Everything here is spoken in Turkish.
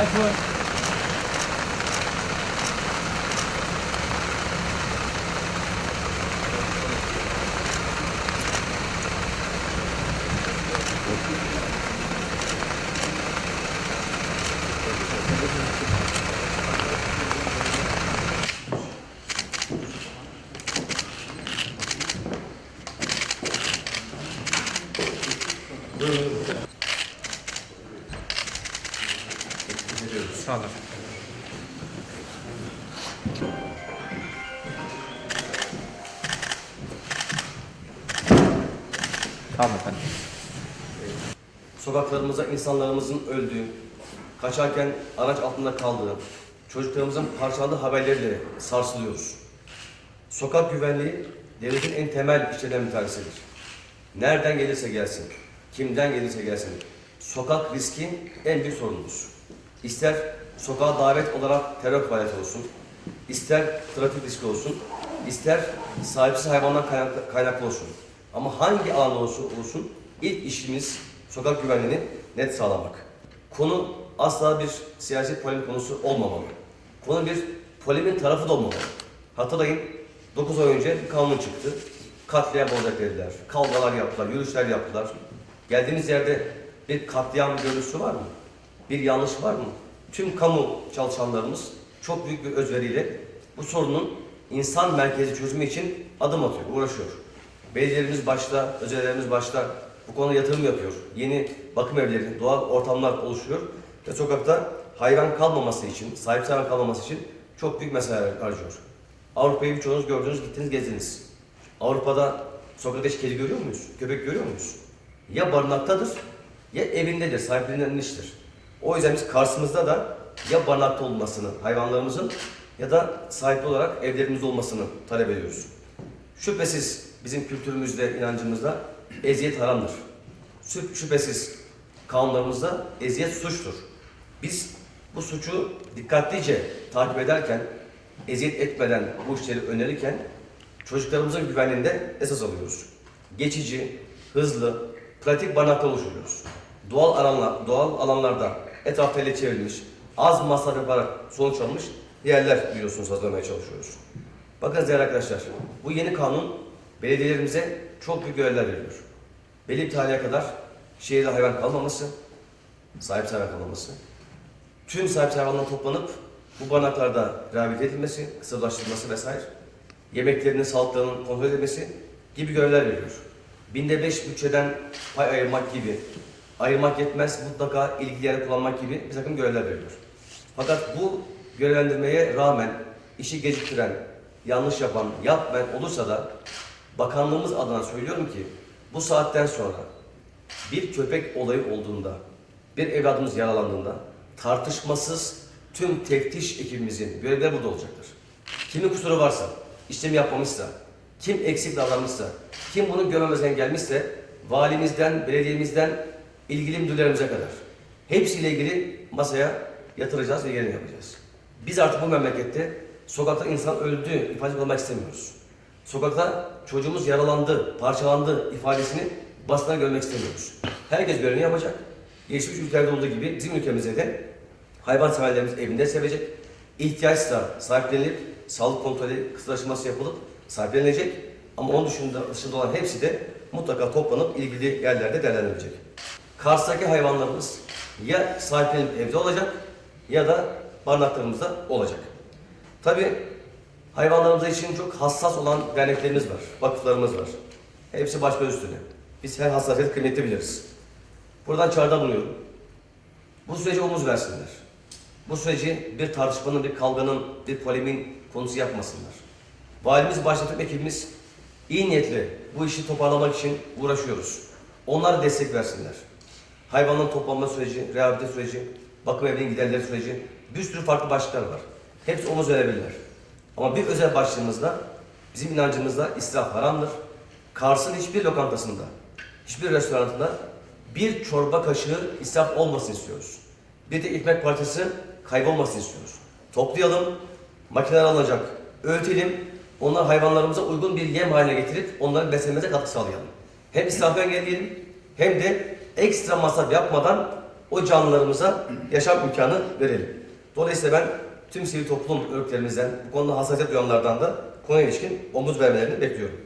I put Tayfun. Sağ olun. Tamam efendim. Sokaklarımıza insanlarımızın öldüğü, kaçarken araç altında kaldığı, çocuklarımızın parçalandığı haberleriyle sarsılıyoruz. Sokak güvenliği devletin en temel işlerinden bir tanesidir. Nereden gelirse gelsin, kimden gelirse gelsin, sokak riski en büyük sorunumuz. İster sokağa davet olarak terör faaliyeti olsun, ister trafik riski olsun, ister sahipsiz hayvandan kaynaklı, olsun. Ama hangi alanda olsun, olsun ilk işimiz sokak güvenliğini net sağlamak. Konu asla bir siyasi polemik konusu olmamalı. Konu bir polemin tarafı da olmamalı. Hatırlayın 9 ay önce bir kanun çıktı. Katliam olacak dediler. Kavgalar yaptılar, yürüyüşler yaptılar. Geldiğimiz yerde bir katliam görüntüsü var mı? Bir yanlış var mı? Tüm kamu çalışanlarımız çok büyük bir özveriyle bu sorunun insan merkezi çözümü için adım atıyor, uğraşıyor. Belediyelerimiz başta, özellerimiz başta bu konuda yatırım yapıyor. Yeni bakım evleri, doğal ortamlar oluşuyor ve sokakta hayvan kalmaması için, sahipsiz hayvan kalmaması için çok büyük mesailer harcıyor. Avrupa'yı birçoğunuz gördünüz, gittiniz, gezdiniz. Avrupa'da sokakta hiç kedi görüyor muyuz? Köpek görüyor muyuz? Ya barınaktadır ya evindedir, sahiplenilmiştir. O yüzden biz karşımızda da ya barınakta olmasını hayvanlarımızın ya da sahipli olarak evlerimizde olmasını talep ediyoruz. Şüphesiz bizim kültürümüzde, inancımızda eziyet haramdır. Şüp- Şüphesiz kanunlarımızda eziyet suçtur. Biz bu suçu dikkatlice takip ederken, eziyet etmeden bu işleri önerirken çocuklarımızın güvenliğinde esas alıyoruz. Geçici, hızlı, pratik barınaklar oluşturuyoruz. Doğal alanlar, doğal alanlarda etrafta ele çevrilmiş, az masraf yaparak sonuç almış yerler biliyorsunuz hazırlamaya çalışıyoruz. Bakın değerli arkadaşlar, bu yeni kanun belediyelerimize çok büyük görevler veriyor. Belli bir tarihe kadar şehirde hayvan kalmaması, sahip hayvan kalmaması, tüm sahip hayvanların toplanıp bu barınaklarda rehabilite edilmesi, kısırlaştırılması vesaire, yemeklerinin sağlıklarının kontrol edilmesi gibi görevler veriyor. Binde beş bütçeden pay ayırmak gibi, ayırmak yetmez mutlaka ilgili kullanmak gibi bir takım görevler veriyor. Fakat bu görevlendirmeye rağmen işi geciktiren, yanlış yapan, yapmayan olursa da bakanlığımız adına söylüyorum ki bu saatten sonra bir köpek olayı olduğunda, bir evladımız yaralandığında tartışmasız tüm teftiş ekibimizin görevleri burada olacaktır. Kimin kusuru varsa, işlemi yapmamışsa, kim eksik davranmışsa, kim bunu görmemezden gelmişse valimizden, belediyemizden ilgili müdürlerimize kadar hepsiyle ilgili masaya yatıracağız ve yerini yapacağız. Biz artık bu memlekette sokakta insan öldü ifadesi olmak istemiyoruz. Sokakta çocuğumuz yaralandı, parçalandı ifadesini basına görmek istemiyoruz. Herkes görevini yapacak. Gelişmiş ülkelerde olduğu gibi bizim ülkemizde de hayvan severlerimiz evinde sevecek. İhtiyaçsa sahiplenilip sağlık kontrolü kısıtlaşması yapılıp sahiplenilecek. Ama onun dışında, dışında olan hepsi de mutlaka toplanıp ilgili yerlerde değerlendirilecek. Kars'taki hayvanlarımız ya sahiplenip evde olacak ya da barınaklarımızda olacak. Tabi hayvanlarımız için çok hassas olan derneklerimiz var, vakıflarımız var. Hepsi baş göz üstüne. Biz her hassasiyet kıymetli biliriz. Buradan çağrıda bulunuyorum. Bu süreci omuz versinler. Bu süreci bir tartışmanın, bir kavganın, bir polemin konusu yapmasınlar. Valimiz başta tüm ekibimiz iyi niyetli bu işi toparlamak için uğraşıyoruz. Onlara destek versinler. Hayvanların toplanma süreci, rehabilite süreci, bakım evinin giderleri süreci, bir sürü farklı başlıklar var. Hepsi omuz verebilirler. Ama bir özel başlığımızda, bizim inancımızda israf haramdır. Kars'ın hiçbir lokantasında, hiçbir restoranında bir çorba kaşığı israf olmasını istiyoruz. Bir de ekmek parçası kaybolmasını istiyoruz. Toplayalım, makineler alınacak, öğütelim, onları hayvanlarımıza uygun bir yem haline getirip onların beslenmemize katkı sağlayalım. Hem israfı engelleyelim hem de ekstra masraf yapmadan o canlılarımıza yaşam imkanı verelim. Dolayısıyla ben tüm sivil toplum örgütlerimizden, bu konuda hassasiyet duyanlardan da konuya ilişkin omuz vermelerini bekliyorum.